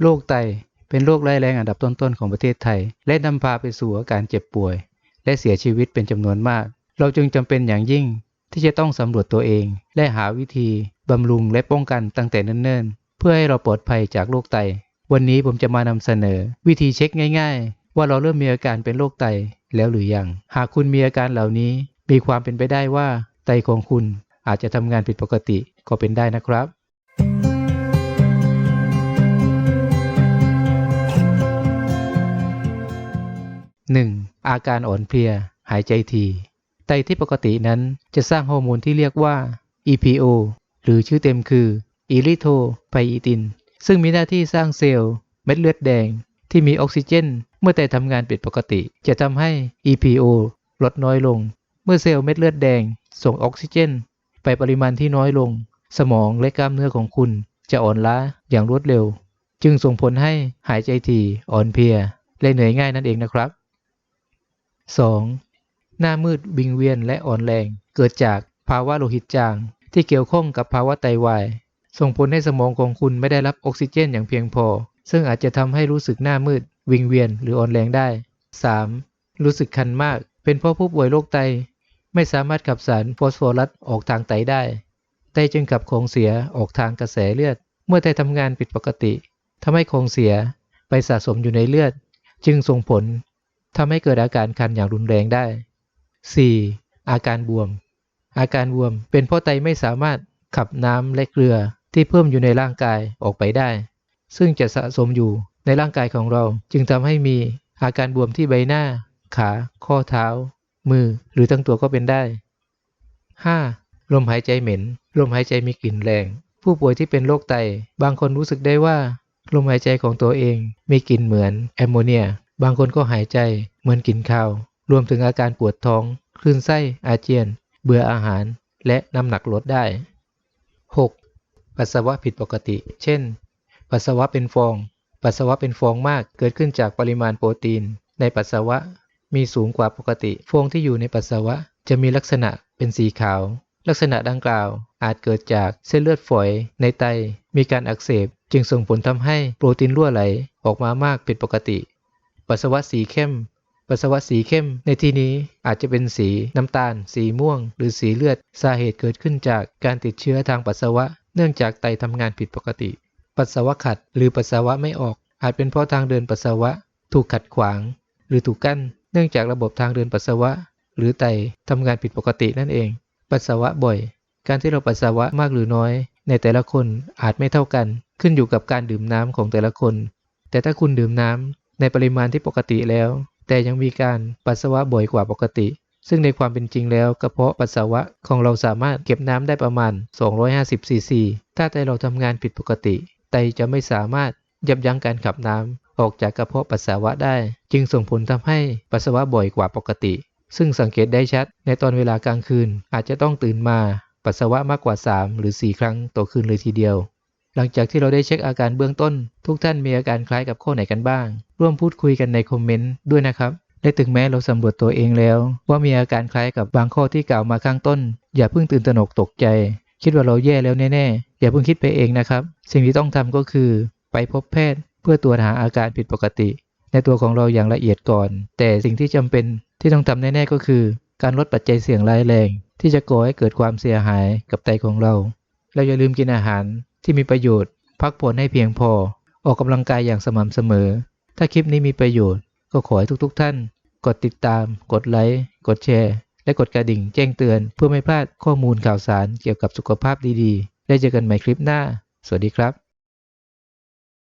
โรคไตเป็นโรคร้ายแรงอันดับต้นๆของประเทศไทย และนำพาไปสู่อาการเจ็บป่วย และเสียชีวิตเป็นจำนวนมาก เราจึงจำเป็นอย่างยิ่งที่จะต้องสำรวจตัวเอง และหาวิธีบำรุงและป้องกันตั้งแต่เนิ่นๆ เพื่อให้เราปลอดภัยจากโรคไต วันนี้ผมจะมานำเสนอ วิธีเช็คง่ายๆ ว่าเราเริ่มมีอาการเป็นโรคไตแล้วหรือยัง หากคุณมีอาการเหล่านี้ มีความเป็นไปได้ว่าไตของคุณอาจจะทำงานผิดปกติก็เป็นได้นะครับ 1. อาการอ่อนเพลีย หายใจทีไตที่ปกตินั้นจะสร้างฮอร์โมนที่เรียกว่า EPO หรือชื่อเต็มคือ อิริโทไพอีติน ซึ่งมีหน้าที่สร้างเซลล์ เม็ดเลือดแดง ที่มีออกซิเจน เมื่อไตทำงานผิดปกติ จะทำให้ EPO ลดน้อยลง เมื่อเซลล์เม็ดเลือดแดง ส่งออกซิเจน ไปปริมาณที่น้อยลง สมองและกล้ามเนื้อของคุณจะอ่อนล้าอย่างรวดเร็ว จึงส่งผลให้หายใจถี่อ่อนเพลียและเหนื่อยง่ายนั่นเองนะครับ 2. หน้ามืดวิงเวียนและอ่อนแรง เกิดจากภาวะโลหิตจาง ที่เกี่ยวข้องกับภาวะไตวาย ส่งผลให้สมองของคุณไม่ได้รับออกซิเจนอย่างเพียงพอ ซึ่งอาจจะทำให้รู้สึกหน้ามืด วิงเวียนหรืออ่อนแรงได้ 3. รู้สึกคันมาก เป็นเพราะผู้ป่วยโรคไต ไม่สามารถขับสารฟอสฟอรัสออกทางไตได้ ไตจึงขับของเสียออกทางกระแสเลือด เมื่อไตทำงานผิดปกติทำให้ของเสียไปสะสมอยู่ในเลือด จึงส่งผล ทำให้เกิดอาการคันอย่างรุนแรงได้ 4. อาการบวม อาการบวมเป็นเพราะไตไม่สามารถขับน้ำและเกลือที่เพิ่มอยู่ในร่างกายออกไปได้ ซึ่งจะสะสมอยู่ในร่างกายของเราจึงทำให้มีอาการบวมที่ใบหน้า ขา ข้อเท้า มือหรือทั้งตัวก็เป็นได้ 5. ลมหายใจเหม็น ลมหายใจมีกลิ่นแรง ผู้ป่วยที่เป็นโรคไต บางคนรู้สึกได้ว่า ลมหายใจของตัวเองมีกลิ่นเหมือนแอมโมเนีย บางคนก็หายใจเหมือนกลิ่นข้าว รวมถึงอาการปวดท้อง คลื่นไส้อาเจียน เบื่ออาหาร และน้ำหนักลดได้ 6. ปัสสาวะผิดปกติ เช่น ปัสสาวะเป็นฟอง ปัสสาวะเป็นฟองมากเกิดขึ้นจากปริมาณโปรตีน ในปัสสาวะมีสูงกว่าปกติ ฟองที่อยู่ในปัสสาวะจะมีลักษณะเป็นสีขาว ลักษณะดังกล่าวอาจเกิดจากเส้นเลือดฝอยในไต มีการอักเสบ จึงส่งผลทำให้โปรตีนรั่วไหลออกมามากผิดปกติ ปัสสาวะสีเข้ม ปัสสาวะสีเข้ม ในที่นี้อาจจะเป็นสีน้ำตาล สีม่วง หรือสีเลือด สาเหตุเกิดขึ้นจากการติดเชื้อทางปัสสาวะ เนื่องจากไตทำงานผิดปกติ ปัสสาวะขัดหรือปัสสาวะไม่ออก อาจเป็นเพราะทางเดินปัสสาวะ ถูกขัดขวาง หรือถูกกั้น เนื่องจากระบบทางเดินปัสสาวะ หรือไตทำงานผิดปกตินั่นเอง ปัสสาวะบ่อย การที่เราปัสสาวะมากหรือน้อย ในแต่ละคนอาจไม่เท่ากัน ขึ้นอยู่กับการดื่มน้ำของแต่ละคน แต่ถ้าคุณดื่มน้ำ ในปริมาณที่ปกติแล้ว แต่ยังมีการปัสสาวะบ่อยกว่าปกติ ซึ่งในความเป็นจริงแล้วกระเพาะปัสสาวะของเราสามารถเก็บน้ำได้ประมาณ 250ซีซีถ้าไตเราทำงานผิดปกติ ไตจะไม่สามารถยับยั้งการขับน้ำออกจากกระเพาะปัสสาวะได้ จึงส่งผลทำให้ปัสสาวะบ่อยกว่าปกติ ซึ่งสังเกตได้ชัด ในตอนเวลากลางคืนอาจจะต้องตื่นมาปัสสาวะมากกว่า 3 หรือ 4 ครั้งต่อคืนเลยทีเดียว หลังจากที่เราได้เช็คอาการเบื้องต้น ทุกท่านมีอาการคล้ายกับข้อไหนกันบ้าง ร่วมพูดคุยกันในคอมเมนต์ด้วยนะครับและถึงแม้เราสำรวจตัวเองแล้ว ว่ามีอาการคล้ายกับบางข้อที่กล่าวมาข้างต้น อย่าเพิ่งตื่นตระหนกตกใจ คิดว่าเราแย่แล้วแน่ๆ อย่าเพิ่งคิดไปเองนะครับ สิ่งที่ต้องทำก็คือ ไปพบแพทย์ เพื่อตรวจหาอาการผิดปกติ ในตัวของเราอย่างละเอียดก่อน แต่สิ่งที่จำเป็นที่ต้องทำแน่ๆก็คือ การลดปัจจัยเสี่ยงร้ายแรง ที่จะก่อให้เกิดความเสียหายกับไตของเรา เราอย่าลืมกินอาหาร ที่มีประโยชน์ พักผ่อนให้เพียงพอ ออกกำลังกายอย่างสม่ำเสมอ ถ้าคลิปนี้มีประโยชน์ ก็ขอให้ทุกๆ ท่าน กดติดตาม กดไลค์กดแชร์ และกดกระดิ่งแจ้งเตือน เพื่อไม่พลาดข้อมูลข่าวสารเกี่ยวกับสุขภาพดีๆ ได้เจอกันใหม่คลิปหน้า สวัสดีครับ